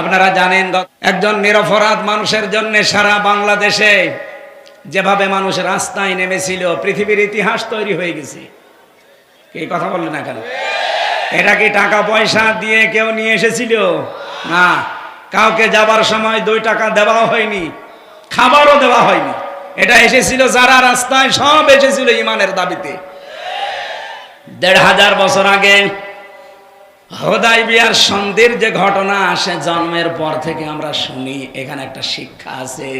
আপনারা জানেন একজন নিরপরাধ মানুষের জন্য সারা বাংলাদেশে যেভাবে মানুষ রাস্তায় নেমেছিল, পৃথিবীর ইতিহাস তৈরি হয়ে গেছে। এই কথা বললেন না কেন? এটা কি টাকা পয়সা দিয়ে কেউ নিয়ে এসেছিল? না। কাউকে যাবার সময় দুই টাকা দেওয়া হয়নি, খাবারও দেওয়া হয়নি। এটা এসেছিল যারা রাস্তায়, সব এসেছিল ইমানের দাবিতে। দেড় হাজার বছর আগে হোদাই বিয়ার সন্ধির যে ঘটনা আসে জন্মের পর থেকে আমরা শুনি, এখানে একটা শিক্ষা আছে।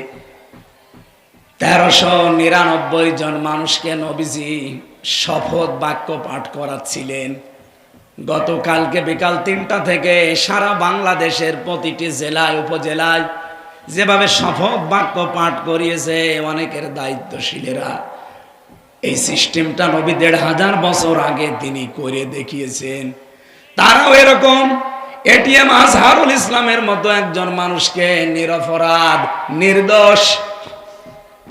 তেরোশো নিরানব্বই জন মানুষকে নবীজি শপথ বাক্য পাঠ করাচ্ছিলেন। গতকালকে বিকাল তিনটা থেকে সারা বাংলাদেশের প্রতিটি জেলায়, উপজেলায় যেভাবে শপথ বাক্য পাঠ করিয়েছে, অনেকের দায়িত্বশীলেরা। এই সিস্টেমটা নবী দেড় হাজার বছর আগে তিনি করে দেখিয়েছেন। তারাও এরকম। এটিএম আজহারুল ইসলামের মতো একজন মানুষকে নিরপরাধ, নির্দোষ,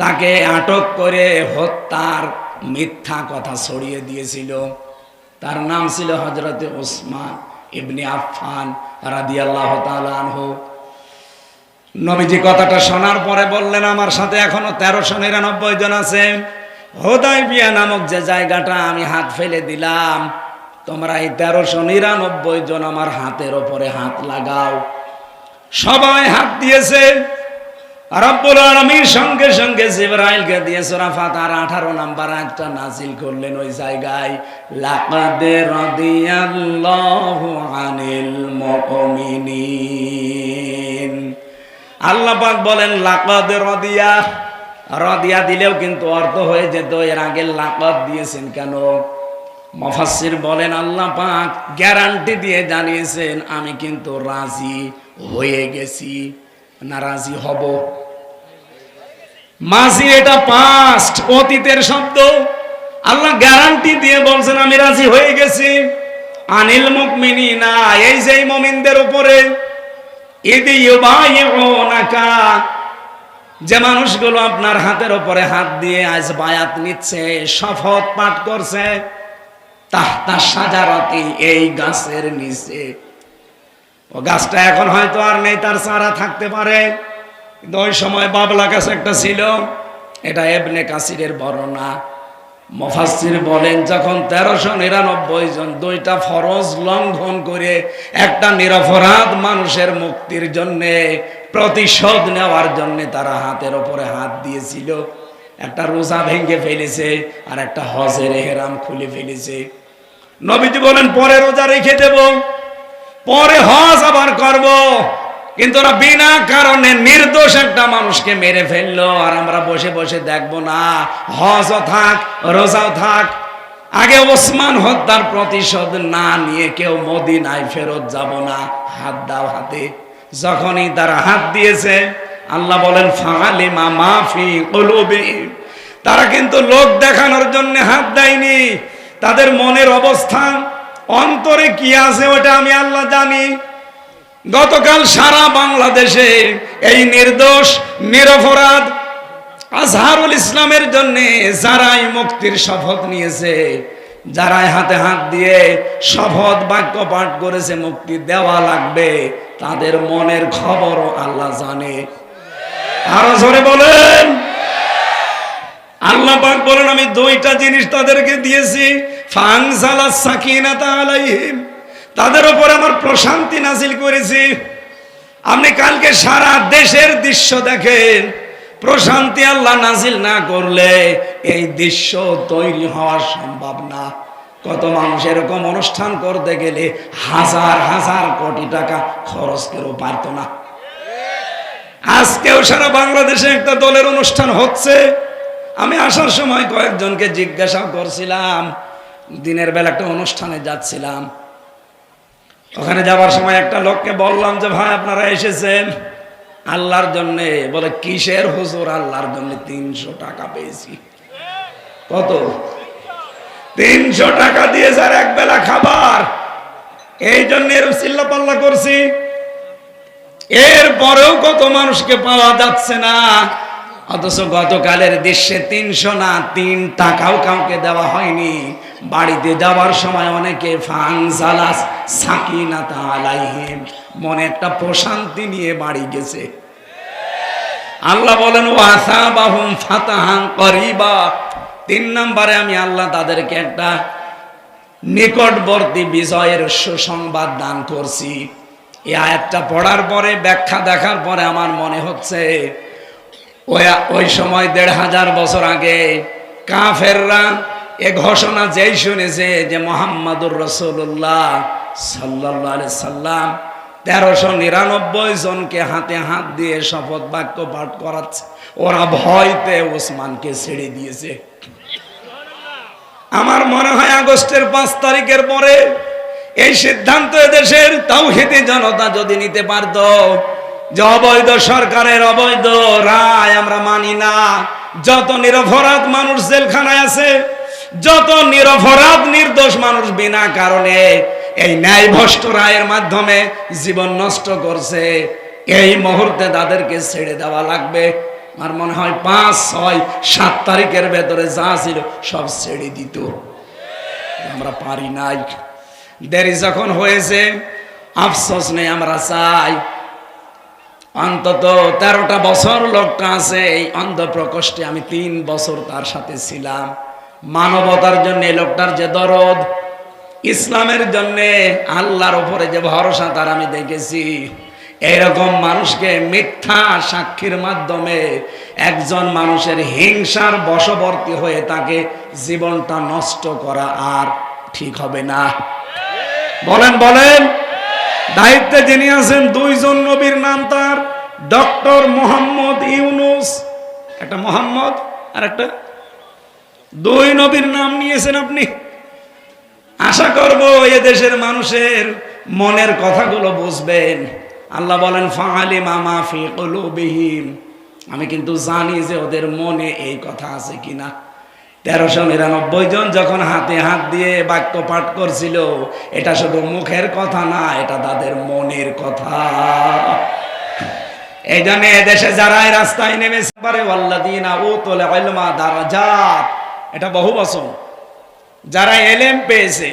তাকে আটক করে হত্যার মিথ্যা কথা ছড়িয়ে দিয়েছিল। তার নাম ছিল হজরত ওসমান ইবনে আফফান রাদিয়াল্লাহ তাআলা আনহু। নবীজি কথাটা শোনার পরে বললেন, আমার সাথে এখনও তেরোশো নিরানব্বই জন আছে হোদাই বিয়া নামক যে জায়গাটা আমি হাত ফেলে দিলাম তোমরা এই তেরোশো নিরানব্বই জন আমার হাতের ওপরে হাত লাগাও। সবাই হাত দিয়েছে। রব্বুল সঙ্গে সঙ্গে জিবরাইলকে দিয়ে সুরাফাত আর আঠারো নাম্বার একটা নাজিল করলেন ওই জায়গায়, লাকাদে আনিল মুমিনিন। আল্লাহ বলেন, লাকাদ রদিয়া। রদিয়া দিলেও কিন্তু অর্থ হয়ে যেত, এর আগে লাকাদ দিয়েছেন কেন? মফাসির বলেন, আল্লাহ পাক গ্যারান্টি দিয়ে জানিয়েছেন, আমি কিন্তু রাজি হয়ে গেছি। না রাজি হব? মাঝি, এটা পাস্ট অতীতের শব্দ। আল্লাহ গ্যারান্টি দিয়ে বলছেন, আমি রাজি হয়ে গেছি। আনিল মুকমিনি না এই যে মমিনদের উপরে যে মানুষগুলো আপনার হাতের উপরে হাত দিয়ে আজ বায়াত নিচ্ছে, শপথ পাঠ করছে তাহতা সাজারতি এই গাছের নিচে। ও গাছটা এখন হয়তো আর নেই, তার চারা থাকতে পারে। কিন্তু ওই সময় বাবলা গাছ একটা ছিল, এটা এবনে কাসিরের বর্ণনা। মফাসির বলেন, যখন তেরোশো নিরানব্বই জন দুইটা ফরজ লঙ্ঘন করে একটা নিরপরাধ মানুষের মুক্তির জন্যে প্রতিশোধ নেওয়ার জন্য তারা হাতের ওপরে হাত দিয়েছিল, একটা রোজা ভেঙে ফেলেছে আর একটা হজের হেরাম খুলে ফেলেছে। নবীজি বলেন, পরে রোজা রেখে দেব, পরে হজ আবার করব। কিন্তু ওরা বিনা কারণে নির্দোষ একটা মানুষকে মেরে ফেলল, আর আমরা বসে বসে দেখব না, হজও থাক, রোজাও থাক। আগে ওসমান হত্যার প্রতিশোধ না নিয়ে কেউ মদিনায় ফেরত যাব না, হাত দাও হাতে। যখনই তারা হাত দিয়েছে, আল্লাহ বলেন ফালিমা মাফি কলুবে তারা কিন্তু লোক দেখানোর জন্য হাত দেয়নি তাদের মনের অবস্থান, অন্তরে কি আছে ওটা আমি আল্লাহ জানি। গতকাল সারা বাংলাদেশে এই নির্দোষ, নিরপরাধ আজহারুল ইসলামের জন্য যারাই মুক্তির শপথ নিয়েছে, যারাই হাতে হাত দিয়ে শপথ বাক্য পাঠ করেছে, মুক্তি দেওয়া লাগবে, তাদের মনের খবরও আল্লাহ জানে। আরও জোরে বলেন। আল্লাহ পাক বলেন, আমি দুইটা জিনিস তাদেরকে দিয়েছি। তাদের উপর আমার প্রশান্তি নাজিল করেছি। আপনি কালকে সারা দেশের দৃশ্য দেখেন। প্রশান্তি আল্লাহ নাজিল না করলে এই দৃশ্য তৈরি হওয়া সম্ভব না। কত মানুষ এরকম অনুষ্ঠান করতে গেলে হাজার হাজার কোটি টাকা খরচ করেও পারত না। আজকেও সারা বাংলাদেশে একটা দলের অনুষ্ঠান হচ্ছে। আমি আসার সময় কয়েকজনকে জিজ্ঞাসা করছিলাম দিনের বেলা একটা অনুষ্ঠানে যাচ্ছিলাম। ওখানে যাওয়ার সময় একটা লোককে বললাম যে, ভাই, আপনারা এসেছেন? আল্লাহর জন্য। বলে, কিসের হুজুর? আল্লাহর জন্য তিনশো টাকা পেয়েছি। কত? তিনশো টাকা দিয়ে যার এক বেলা খাবার। এই জন্য এরকম চিল্লা পাল্লা করছি। এরপরেও কত মানুষকে পাওয়া যাচ্ছে না। অথচ গতকালের দৃশ্যে তিনশো না, তিন টাকাও কাউকে দেওয়া হয়নি। বাড়িতে যাওয়ার সময় অনেকে ফাংসালাস সাকিনাতা আলাইহিম। মনে একটা প্রশান্তি নিয়ে বাড়ি গেছে। আল্লাহ বলেন ওয়াসা বাহুম ফাতাহান করিবা। তিন নম্বরে আমি আল্লাহ তাদেরকে একটা নিকটবর্তী বিজয়ের সুসংবাদ দান করছি। এই আয়াতটা পড়ার পরে, ব্যাখ্যা দেখার পরে আমার মনে হচ্ছে ওই ওই সময় দেড় হাজার বছর আগে কাফেররা এ ঘোষণা যেই শুনেছে যে মোহাম্মদুর রসুল্লাহ সাল্লাহ সাল্লাম তেরোশো নিরানব্বই জনকে হাতে হাত দিয়ে শপথ বাক্য পাঠ করাচ্ছে। ওরা ভয়তে ওসমানকে ছেড়ে দিয়েছে। আমার মনে হয় আগস্টের পাঁচ তারিখের পরে এই সিদ্ধান্ত দেশের তাও হেতে জনতা যদি নিতে পারত যে অবৈধ সরকারের অবৈধ রায় আমরা মানি না, যত নিরপরাধ মানুষ জেলখানায় আছে যত নিরপরাধ নির্দোষ মানুষ বিনা কারণে এই ন্যায় ভ্রষ্ট রায়ের মাধ্যমে জীবন নষ্ট করছে, এই মুহূর্তে তাদেরকে ছেড়ে দেওয়া লাগবে। আমার মনে হয় পাঁচ, ছয়, সাত তারিখের ভেতরে যা ছিল সব ছেড়ে দিত। আমরা পারি নাই। দেরি যখন হয়েছে, আফসোস নেই, আমরা চাই অন্তত তেরোটা বছর লোকটা আছে, এই অন্ধ প্রকোষ্ঠে আমি তিন বছর তার সাথে ছিলাম। মানবতার জন্য লোকটার যে দরদ, ইসলামের জন্যে, আল্লাহর উপরে যে ভরসা, তার আমি দেখেছি। এরকম মানুষকে মিথ্যা সাক্ষীর মাধ্যমে একজন মানুষের হিংসার বশবর্তী হয়ে তাকে জীবনটা নষ্ট করা আর ঠিক হবে না। বলেন বলেন। দায়িত্বে যিনি আছেন, দুইজন নবীর নাম তার, ডক্টর মোহাম্মদ ইউনুস, একটা মোহাম্মদ আর একটা দুই নবীর নাম নিয়েছেন আপনি। আশা করব এ দেশের মানুষের মনের কথাগুলো বুঝবেন। আল্লাহ বলেন ফাঁলি মামা ফি আমি কিন্তু জানি যে ওদের মনে এই কথা আছে কিনা। তেরোশো নিরানব্বই জন যখন হাতে হাত দিয়ে বাক্য পাঠ করছিল, এটা শুধু মুখের কথা না, এটা তাদের মনের কথা। এই জন্য এদেশে যারা এই রাস্তায় নেমেছে পারে ওয়াল্লাদিনা ও তোলে অলমা দারাজাত। এটা বহু বছর যারা এলেম পেয়েছে,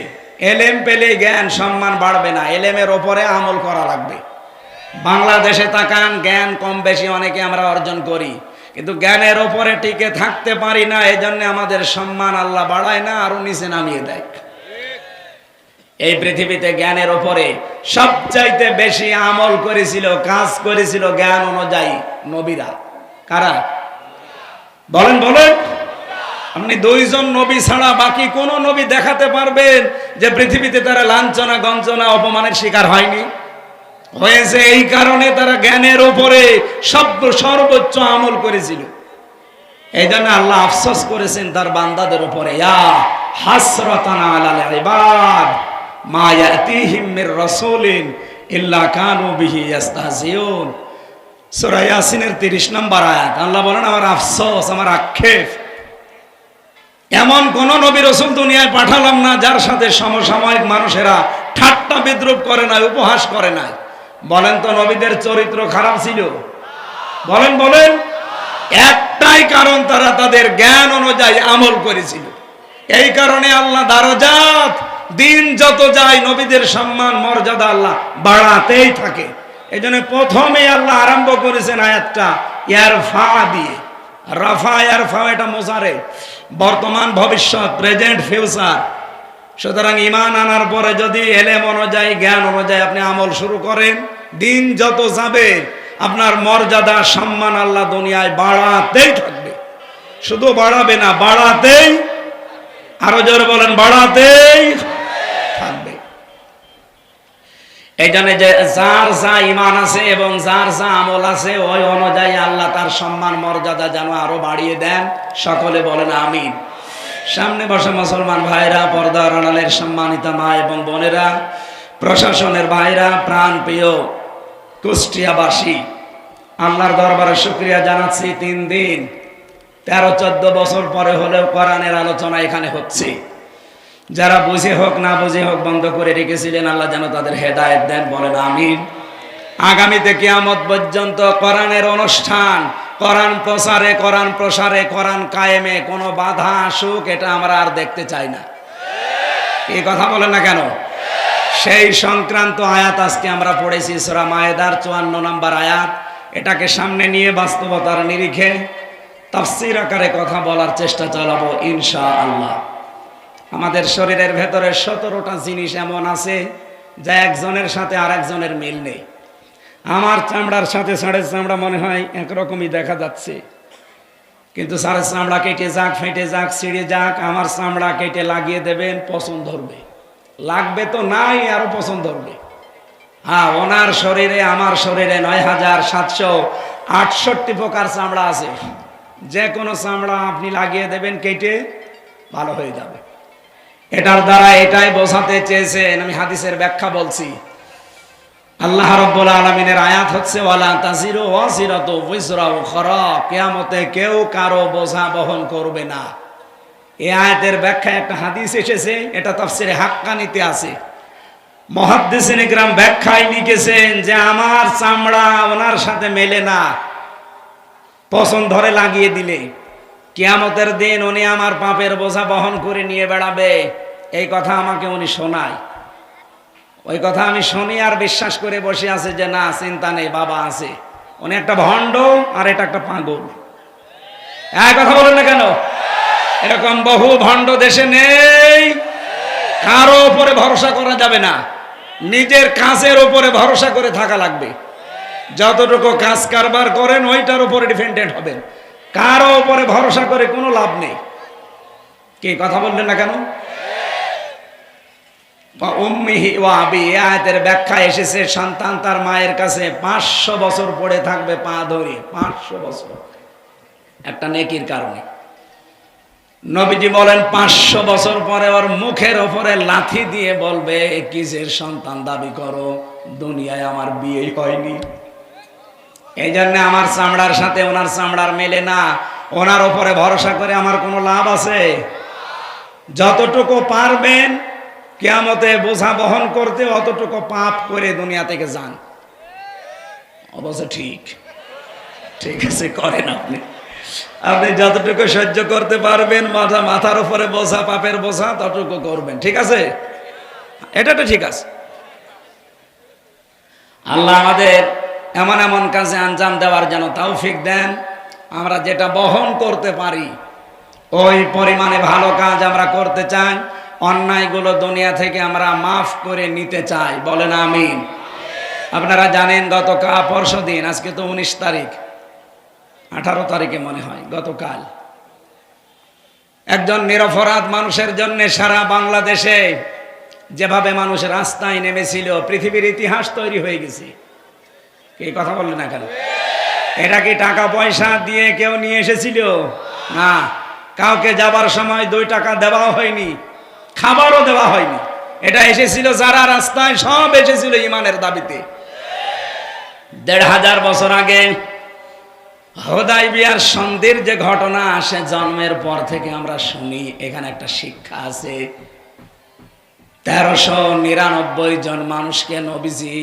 এলেম পেলে জ্ঞান সম্মান বাড়বে না, এলেমের ওপরে আমল করা লাগবে। বাংলাদেশে তাকান, জ্ঞান কম বেশি অনেকে আমরা অর্জন করি, কিন্তু জ্ঞানের ওপরে টিকে থাকতে পারি না এই জন্য আমাদের সম্মান আল্লাহ বাড়ায় না আরও নিচে নামিয়ে দেয়। এই পৃথিবীতে জ্ঞানের ওপরে সবচাইতে বেশি আমল করেছিল, কাজ করেছিল জ্ঞান অনুযায়ী নবীরা। কারা? বলেন বলেন। আপনি দুইজন নবী ছাড়া বাকি কোন নবী দেখাতে পারবেন যে পৃথিবীতে তারা লাঞ্ছনা, গঞ্জনা, অপমানের শিকার হয়নি? হয়েছে এই কারণে তারা জ্ঞানের উপরে সব সর্বোচ্চ আমল করেছিল। এই জন্য আল্লাহ আফসোস করেছেন তার বান্দাদের উপরে, ইয়া ইল্লা কানু বিহি ইস্তাহজিউন সূরা ইয়াসিনের 30 নম্বর আয়াত, আল্লাহ বলেন, আমার আফসোস, আমার আক্ষেপ এমন কোন নবী রসুল দুনিয়ায় পাঠালাম না, যার সাথে সমসাময়িক মানুষেরা ঠাট্টা বিদ্রুপ করে নাই, উপহাস করে নাই। বলেন তো নবীদের চরিত্র খারাপ ছিল? বলেন বলেন। একটাই কারণ তারা তাদের জ্ঞান অনুযায়ী আমল করেছিল। এই কারণে আল্লাহ দারজাত দিন যত যায় নবীদের সম্মান, মর্যাদা আল্লাহ বাড়াতেই থাকে। এই প্রথমে আল্লাহ আরম্ভ করেছেন আয়াতটা ইয়ার ফা দিয়ে। রাফা ইয়ার ফা এটা মোজারে। বর্তমান ভবিষ্যৎ প্রেজেন্ট ফিউচার সুতরাং ইমান আনার পরে যদি এলেম অনুযায়ী, জ্ঞান অনুযায়ী আপনি আমল শুরু করেন, দিন যত যাবে, আপনার মর্যাদা, সম্মান আল্লাহ দুনিয়ায় বাড়াতেই থাকবে। শুধু বাড়াবে না, বাড়াতেই, আরও জোরে বলেন, বাড়াতেই থাকবে এই জন্য যে যার যা ইমান আছে এবং যার যা আমল আছে, ওই অনুযায়ী আল্লাহ তার সম্মান, মর্যাদা যেন আরও বাড়িয়ে দেন। সকলে বলেন আমিন। সামনে বসে মুসলমান ভাইরা পর্দা রানালের সম্মানিত মা এবং বোনেরা, প্রশাসনের ভাইরা প্রাণ প্রিয় কুষ্টিয়াবাসী, আল্লাহর দরবারে শুক্রিয়া জানাচ্ছি। তিন দিন, তেরো, চোদ্দ বছর পরে হলেও কোরআনের আলোচনা এখানে হচ্ছে। যারা বুঝে হোক, না বুঝে হোক, বন্ধ করে রেখেছিলেন, আল্লাহ যেন তাদের হেদায়ত দেন, বলেন আমিন। আগামীতে কিয়ামত পর্যন্ত কোরআনের অনুষ্ঠান, কোরআন প্রসারে কোরআন প্রসারে, কোরআন কায়েমে কোনো বাধা আসুক এটা আমরা আর দেখতে চাই না। এই কথা বলেন না কেন? সেই সংক্রান্ত আয়াত আজকে আমরা পড়েছি, সোরা মায়েদার চুয়ান্ন নম্বর আয়াত। এটাকে সামনে নিয়ে বাস্তবতার নিরিখে তাফসির আকারে কথা বলার চেষ্টা চালাবো ইনশা আল্লাহ আমাদের শরীরের ভেতরে সতেরোটা জিনিস এমন আছে যা একজনের সাথে আর একজনের মিল নেই। আমার চামড়ার সাথে সাড়ের চামড়া মনে হয় একরকমই দেখা যাচ্ছে। কিন্তু সাড়ের চামড়া কেটে যাক, ফেটে যাক, ছিঁড়ে যাক, আমার চামড়া কেটে লাগিয়ে দেবেন, পছন্দ ধরবে। লাগবে তো নাই, আরও পছন্দ ধরবে। হ্যাঁ ওনার শরীরে, আমার শরীরে নয় হাজার সাতশো আটষট্টি প্রকার চামড়া আছে। যে কোনো চামড়া আপনি লাগিয়ে দেবেন, কেটে ভালো হয়ে যাবে। এটার দ্বারা এটাই বোঝাতে চেয়েছেন, আমি হাদিসের ব্যাখ্যা বলছি। আল্লাহ রব্বুল আলমিনের আয়াত হচ্ছে, ওয়ালা তাজিরু ওয়াজিরাতু উজরা উখরা কিয়ামতে কেউ কারও বোঝা বহন করবে না। এই আয়াতের ব্যাখ্যা একটা হাদিস এসেছে, এটা তাফসিরে হাক্কানিতে আছে। মহাদ্দেশিন গ্রাম ব্যাখ্যায় লিখেছেন যে, আমার চামড়া ওনার সাথে মেলে না, পছন্দ ধরে লাগিয়ে দিলে। কিয়ামতের দিন উনি আমার পাপের বোঝা বহন করে নিয়ে বেড়াবে। এই কথা আমাকে উনি শোনায়। ওই কথা আমি শুনি আর বিশ্বাস করে বসে আছে যে না, চিন্তা নেই, বাবা আছে। উনি একটা ভণ্ড আর এটা একটা পাগল। এক কথা বলেন না কেন? এরকম বহু ভণ্ড দেশে নেই, কারও উপরে ভরসা করা যাবে না। নিজের কাজের উপরে ভরসা করে থাকা লাগবে। যতটুকু কাজ কারবার করেন, ওইটার উপরে ডিপেন্ডেন্ট হবেন। কারও উপরে ভরসা করে কোনো লাভ নেই। কি কথা বললেন না কেন? ব্যাখ্যা এসেছে, সন্তান তার মায়ের কাছে পাঁচশো বছর পড়ে থাকবে পা ধরে, পাঁচশো বছর। একটা নেকির কারণে। নবীজি বলেন, পাঁচশো বছর পরে ওর মুখের ওপরে লাথি দিয়ে বলবে কিসের সন্তান, দাবি করো, দুনিয়ায় আমার বিয়ে হয়নি। এই জন্য আমার চামড়ার সাথে ওনার চামড়ার মেলে না। ওনার ওপরে ভরসা করে আমার কোনো লাভ আছে? যতটুকু পারবেন কেয়ামতে বোঝা বহন করতে অতটুকু পাপ করে দুনিয়া থেকে যান। অবশ্য ঠিক। ঠিক আছে, করেন আপনি। আপনি যতটুকু সহ্য করতে পারবেন, মাথা মাথার উপরে বোঝা, পাপের বোঝা, ততটুকু করবেন। ঠিক আছে? এটা তো ঠিক আছে। আল্লাহ আমাদের এমন এমন কাজে আঞ্জাম দেওয়ার যেন তাও তৌফিক দেন। আমরা যেটা বহন করতে পারি, ওই পরিমাণে ভালো কাজ আমরা করতে চাই। অন্যায়গুলো দুনিয়া থেকে আমরা মাফ করে নিতে চাই। বলেন আমিন। আপনারা জানেন গত গতকাল পরশু দিন, আজকে তো উনিশ তারিখ, আঠারো তারিখে মনে হয়, গতকাল। একজন নিরপরাধ মানুষের জন্য সারা বাংলাদেশে যেভাবে মানুষ রাস্তায় নেমেছিল, পৃথিবীর ইতিহাস তৈরি হয়ে গেছে। এই কথা বললেন না কেন? এটা কি টাকা পয়সা দিয়ে কেউ নিয়ে এসেছিল? না। কাউকে যাবার সময় দুই টাকা দেওয়া হয়নি, খাবারও দেওয়া হয়নি। এটা এসেছিল যারা রাস্তায় সব এসেছিল ইমানের দাবিতে। দেড় হাজার বছর আগে হোদাই বিয়ার সন্ধির যে ঘটনা আসে জন্মের পর থেকে আমরা শুনি, এখানে একটা শিক্ষা আছে। তেরোশো নিরানব্বই জন মানুষকে নবীজি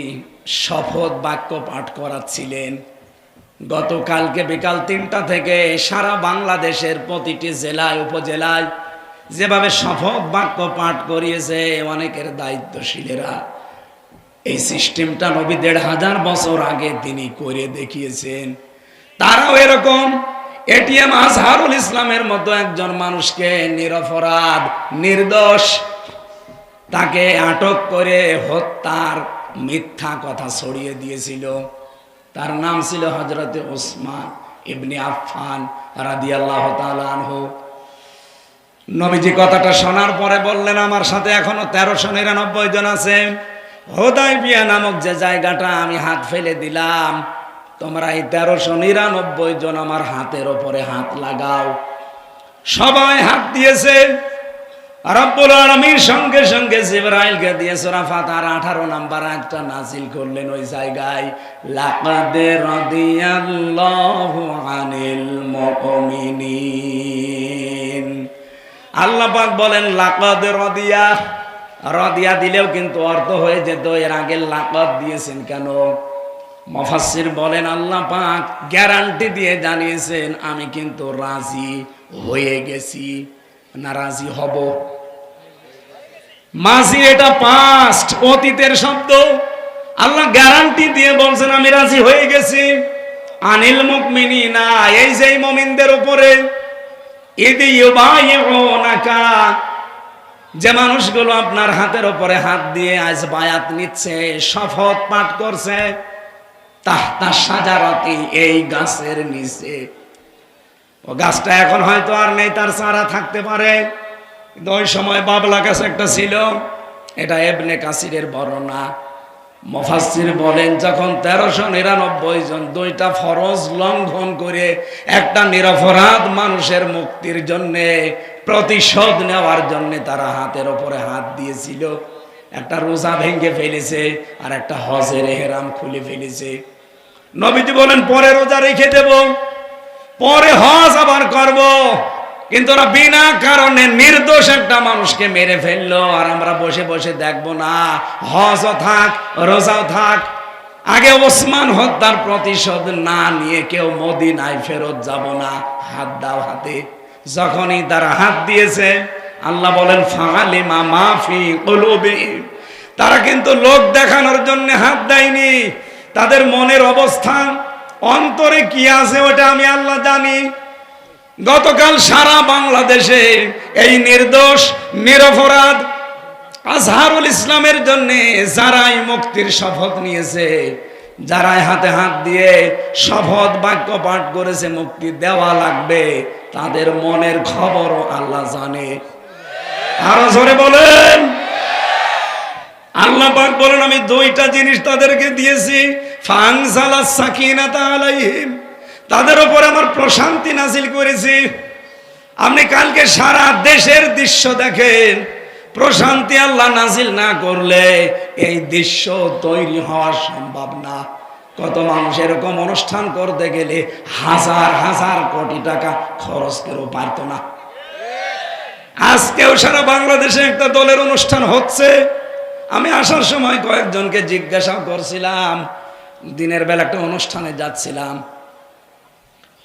শপথ বাক্য পাঠ করাচ্ছিলেন। গতকালকে বিকাল তিনটা থেকে সারা বাংলাদেশের প্রতিটি জেলায়, উপজেলায় যেভাবে শপথ বাক্য পাঠ করিয়েছে, অনেকের দায়িত্বশীলেরা। এই সিস্টেমটা নবী দেড় হাজার বছর আগে তিনি করে দেখিয়েছেন। তারাও এরকম। এটিএম আজহারুল ইসলামের মতো একজন মানুষকে নিরপরাধ, নির্দোষ, তাকে আটক করে হত্যার মিথ্যা কথা ছড়িয়ে দিয়েছিল। তার নাম ছিল হজরত ওসমান ইবনে আফফান রাদিয়াল্লাহ তাআলা আনহু। নবীজি কথাটা শোনার পরে বললেন, আমার সাথে এখনও তেরোশো নিরানব্বই জন আছে। হোদাই বিয়া নামক যে জায়গাটা আমি হাত ফেলে দিলাম, তোমরা এই তেরোশো নিরানব্বই জন আমার হাতের ওপরে হাত লাগাও। সবাই হাত দিয়েছে। রব্বুল আলমীর সঙ্গে সঙ্গে জিবরাইলকে দিয়ে সুরাফাত আর আঠারো নাম্বার একটা নাজিল করলেন ওই জায়গায়, লাকাদে রাদিয়াল্লাহু আনিল মুমিনিন। বলেন, লাকাদ রদিয়া। রদিয়া দিলেও কিন্তু অর্থ হয়ে যেত, এর আগে লাকাদ দিয়েছেন কেন? মফাসির বলেন, আল্লাহ গ্যারান্টি দিয়ে জানিয়েছেন, আমি কিন্তু রাজি হয়ে গেছি। না রাজি হব? মাঝি, এটা পাস্ট অতীতের শব্দ। আল্লাহ গ্যারান্টি দিয়ে বলছেন, আমি রাজি হয়ে গেছি। আনিল মুকমিনি না এই যে মমিনদের উপরে। যে মানুষগুলো আপনার হাতের উপরে হাত দিয়ে আজ বায়াত নিচ্ছে, শপথ পাঠ করছে, তাহতা সাজারাতি এই গাছের নিচে। ও গাছটা এখন হয়তো আর নেই, তার চারা থাকতে পারে। কিন্তু ওই সময় বাবলা গাছ একটা ছিল, এটা এবনে কাসিরের বর্ণনা। মফাসির বলেন, যখন তেরোশো নিরানব্বই জন দুইটা ফরজ লঙ্ঘন করে একটা নিরপরাধ মানুষের মুক্তির জন্যে প্রতিশোধ নেওয়ার জন্য তারা হাতের ওপরে হাত দিয়েছিল, একটা রোজা ভেঙে ফেলেছে আর একটা হজের হেরাম খুলে ফেলেছে। নবীজি বলেন, পরে রোজা রেখে দেব, পরে হজ আবার করব। কিন্তু ওরা বিনা কারণে নির্দোষ একটা মানুষকে মেরে ফেলল। আর আমরা বসে বসে দেখব না, হজও থাক, রোজাও থাক। আগে ওসমান হত্যার প্রতিশোধ না নিয়ে কেউ মদিনায় ফেরত যাব না। হাত দাও হাতে। যখনই তারা হাত দিয়েছে, আল্লাহ বলেন ফালিমা মাফি কলুবে। তারা কিন্তু লোক দেখানোর জন্য হাত দেয়নি। তাদের মনের অবস্থা, অন্তরে কি আছে ওটা আমি আল্লাহ জানি। গতকাল সারা বাংলাদেশে এই নির্দোষ, নিরপরাধ আজহারুল ইসলামের জন্য যারাই মুক্তির শপথ নিয়েছে, যারাই হাতে হাত দিয়ে শপথ বাক্য পাঠ করেছে, মুক্তি দেওয়া লাগবে, তাদের মনের খবরও আল্লাহ জানে। আরও জোরে বলেন। আল্লাহ পাক বলেন, আমি দুইটা জিনিস তাদেরকে দিয়েছি ফাংসালা সাকিনাতা আলাইহিম তাদের উপর আমার প্রশান্তি নাজিল করেছি। আপনি কালকে সারা দেশের দৃশ্য দেখেন। প্রশান্তি আল্লাহ নাজিল না করলে এই দৃশ্য তৈরি হওয়া সম্ভব না। কত মানুষ এরকম অনুষ্ঠান করতে গেলে হাজার হাজার কোটি টাকা খরচ করেও পারত না। আজকেও সারা বাংলাদেশে একটা দলের অনুষ্ঠান হচ্ছে। আমি আসার সময় কয়েকজনকে জিজ্ঞাসা করছিলাম। দিনের বেলা একটা অনুষ্ঠানে যাচ্ছিলাম।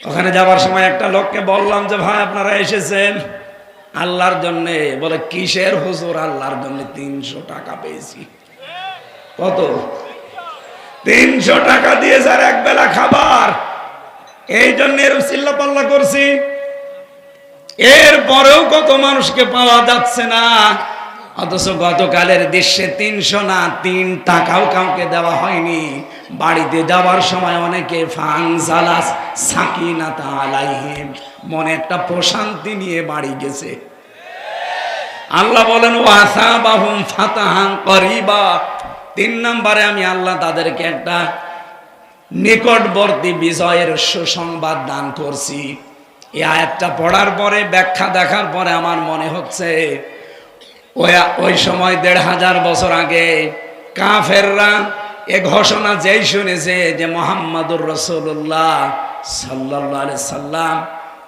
ওখানে যাওয়ার সময় একটা লোককে বললাম যে, ভাই, আপনারা এসেছেন? আল্লাহর জন্য। বলে, কিসের হুজুর? আল্লাহর জন্য তিনশো টাকা পেয়েছি। কত? তিনশো টাকা দিয়ে যার এক বেলা খাবার। এই জন্য এরকম চিল্লা পাল্লা করছি। এরপরেও কত মানুষকে পাওয়া যাচ্ছে না। অথচ গতকালের দৃশ্যে তিনশো না, তিন টাকাও কাউকে দেওয়া হয়নি। বাড়িতে যাওয়ার সময় অনেকে মনে একটা প্রশান্তি নিয়ে বাড়ি গেছে। আল্লাহ বলেন ওয়াসা বাহুম ফাতাহান করিবা। তিন নম্বরে আমি আল্লাহ তাদেরকে একটা নিকটবর্তী বিজয়ের সুসংবাদ দান করছি। এই আয়াতটা পড়ার পরে, ব্যাখ্যা দেখার পরে আমার মনে হচ্ছে ওই ওই সময় দেড় হাজার বছর আগে কাফেররা এ ঘোষণা যেই শুনেছে যে মোহাম্মদুর রসুল্লাহ সাল্লাহ সাল্লাম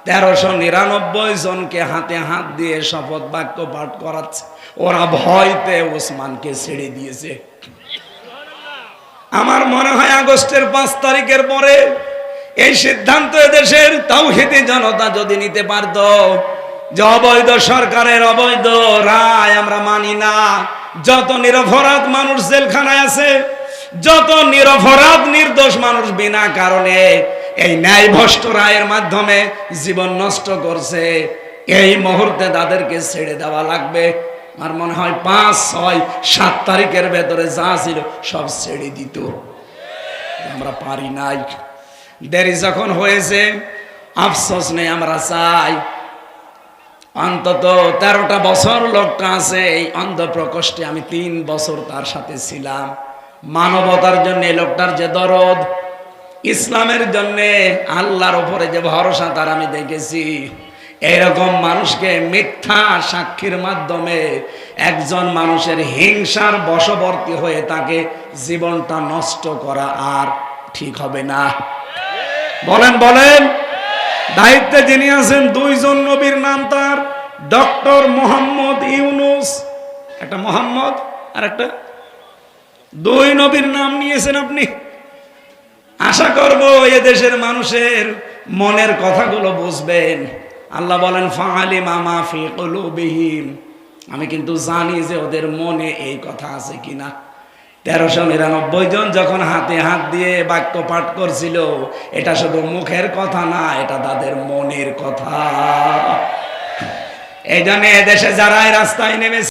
তেরোশো নিরানব্বই জনকে হাতে হাত দিয়ে শপথ বাক্য পাঠ করাচ্ছে। ওরা ভয়তে ওসমানকে ছেড়ে দিয়েছে। আমার মনে হয় আগস্টের পাঁচ তারিখের পরে এই সিদ্ধান্ত এদেশের তাও হেতে জনতা যদি নিতে পারত যে অবৈধ সরকারের অবৈধ রায় আমরা মানি না, যত নিরপরাধ মানুষ জেলখানায় আছে যত নিরপরাধ নির্দোষ মানুষ বিনা কারণে এই ন্যায় ভ্রষ্ট রায়ের মাধ্যমে জীবন নষ্ট করছে, এই মুহূর্তে তাদেরকে ছেড়ে দেওয়া লাগবে। আমার মনে হয় পাঁচ, ছয়, সাত তারিখের ভেতরে যা ছিল সব ছেড়ে দিত। আমরা পারি নাই। দেরি যখন হয়েছে, আফসোস নেই, আমরা চাই। অন্তত তেরোটা বছর লোকটা আছে, এই অন্ধ প্রকোষ্ঠে আমি তিন বছর তার সাথে ছিলাম। মানবতার জন্য লোকটার যে দরদ, ইসলামের জন্য, আল্লাহর উপরে যে ভরসা, তার আমি দেখেছি। এরকম মানুষকে মিথ্যা সাক্ষীর মাধ্যমে একজন মানুষের হিংসার বশবর্তী হয়ে তাকে জীবনটা নষ্ট করা আর ঠিক হবে না। বলেন বলেন। দায়িত্বে যিনি আছেন, দুইজন নবীর নাম তার, ডক্টর মোহাম্মদ ইউনুস। একটা মোহাম্মদ আর একটা দুই নবীর নাম নিয়েছেন আপনি। আশা করব এ দেশের মানুষের মনের কথাগুলো বুঝবেন। আল্লাহ বলেন ফালি মামা ফি আমি কিন্তু জানি যে ওদের মনে এই কথা আছে কিনা। তেরোশো নিরানব্বই জন যখন হাতে হাত দিয়ে বাক্য পাঠ করছিল, এটা শুধু মুখের কথা না, এটা তাদের মনের কথা। এই জন্য এদেশে যারা রাস্তায় নেমেছে